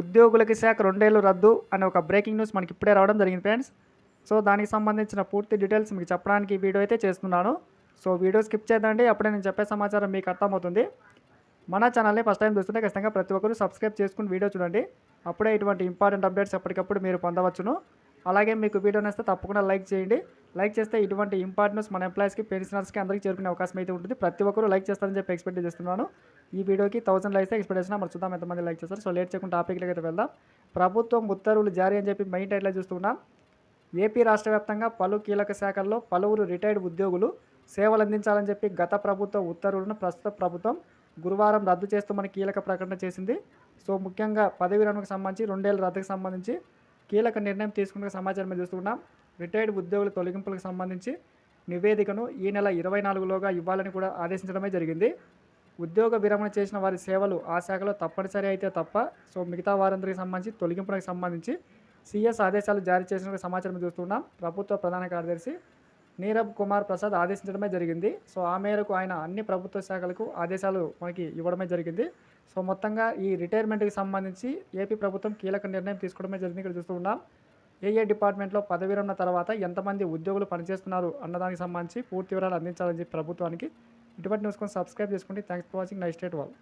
ఉద్యోగులకి శాఖ రెండేళ్ళు రద్దు అనే ఒక బ్రేకింగ్ న్యూస్ మనకి ఇప్పుడే రావడం జరిగింది ఫ్రెండ్స్. సో దానికి సంబంధించిన పూర్తి డీటెయిల్స్ మీకు చెప్పడానికి వీడియో అయితే చేస్తున్నాను. సో వీడియో స్కిప్ చేద్దండి అప్పుడే నేను చెప్పే సమాచారం మీకు అర్థమవుతుంది. మన ఛానల్ని ఫస్ట్ టైం చూస్తుంటే ఖచ్చితంగా ప్రతి ఒక్కరు సబ్స్క్రైబ్ చేసుకుని వీడియో చూడండి. అప్పుడే ఇటువంటి ఇంపార్టెంట్ అప్డేట్స్ ఎప్పటికప్పుడు మీరు పొందవచ్చును. అలాగే మీకు వీడియో నచ్చితే తప్పకుండా లైక్ చేయండి. లైక్ చేస్తే ఇటువంటి ఇంపార్టెన్స్ మన ఎంప్లాయీస్కి పెన్షనర్స్కి అందరికీ చేరుకునే అవకాశం అయితే ఉంటుంది. ప్రతి ఒక్కరు లైక్ చేస్తారని చెప్పి ఎక్స్పెక్ట్ చేస్తున్నాను. ఈ వీడియోకి థౌసండ్ లైక్స్ ఎక్స్పెక్ట్ చేసిన మరి చూద్దాం ఎంతమంది లైక్ చేస్తారు. సో లేట్ చేయకుండా టాపిక్లోకి అయితే వెళ్దాం. ప్రభుత్వం ఉత్తర్వులు జారీ అని చెప్పి మెయిన్ టైట్లో చూస్తున్నాం. ఏపీ రాష్ట్ర వ్యాప్తంగా పలు కీలక శాఖల్లో పలువురు రిటైర్డ్ ఉద్యోగులు సేవలు అందించాలని చెప్పి గత ప్రభుత్వ ఉత్తర్వులను ప్రస్తుత ప్రభుత్వం గురువారం రద్దు చేస్తూ మన కీలక ప్రకటన చేసింది. సో ముఖ్యంగా పదవి రణకు సంబంధించి రెండేళ్ళ రద్దుకు సంబంధించి కీలక నిర్ణయం తీసుకున్న సమాచారం చూస్తున్నాం రిటైర్డ్ ఉద్యోగుల తొలగింపులకు సంబంధించి నివేదికను ఈ నెల ఇరవై నాలుగులోగా ఇవ్వాలని కూడా ఆదేశించడమే జరిగింది. ఉద్యోగ విరమణ చేసిన వారి సేవలు ఆ శాఖలో తప్పనిసరి అయితే తప్ప సో మిగతా వారందరికి సంబంధించి తొలగింపులకు సంబంధించి సిఎస్ ఆదేశాలు జారీ చేసిన సమాచారం చూస్తున్నాం ప్రభుత్వ ప్రధాన కార్యదర్శి నీరబ్ కుమార్ ప్రసాద్ ఆదేశించడమే జరిగింది. సో ఆ మేరకు ఆయన అన్ని ప్రభుత్వ శాఖలకు ఆదేశాలు మనకి ఇవ్వడమే జరిగింది. సో మొత్తంగా ఈ రిటైర్మెంట్కి సంబంధించి ఏపీ ప్రభుత్వం కీలక నిర్ణయం తీసుకోవడమే జరిగింది. ఇక్కడ చూస్తూ ఉన్నాం. ఏ ఏ డిపార్ట్మెంట్లో పదవి విరమణ తర్వాత ఎంతమంది ఉద్యోగులు పనిచేస్తున్నారు అన్నదానికి సంబంధించి పూర్తి వివరాలు అందించాలని చెప్పి ప్రభుత్వానికి. ఇటువంటి న్యూస్ కోసం సబ్స్క్రైబ్ చేసుకోండి. Thanks for watching. Night state వాళ్ళు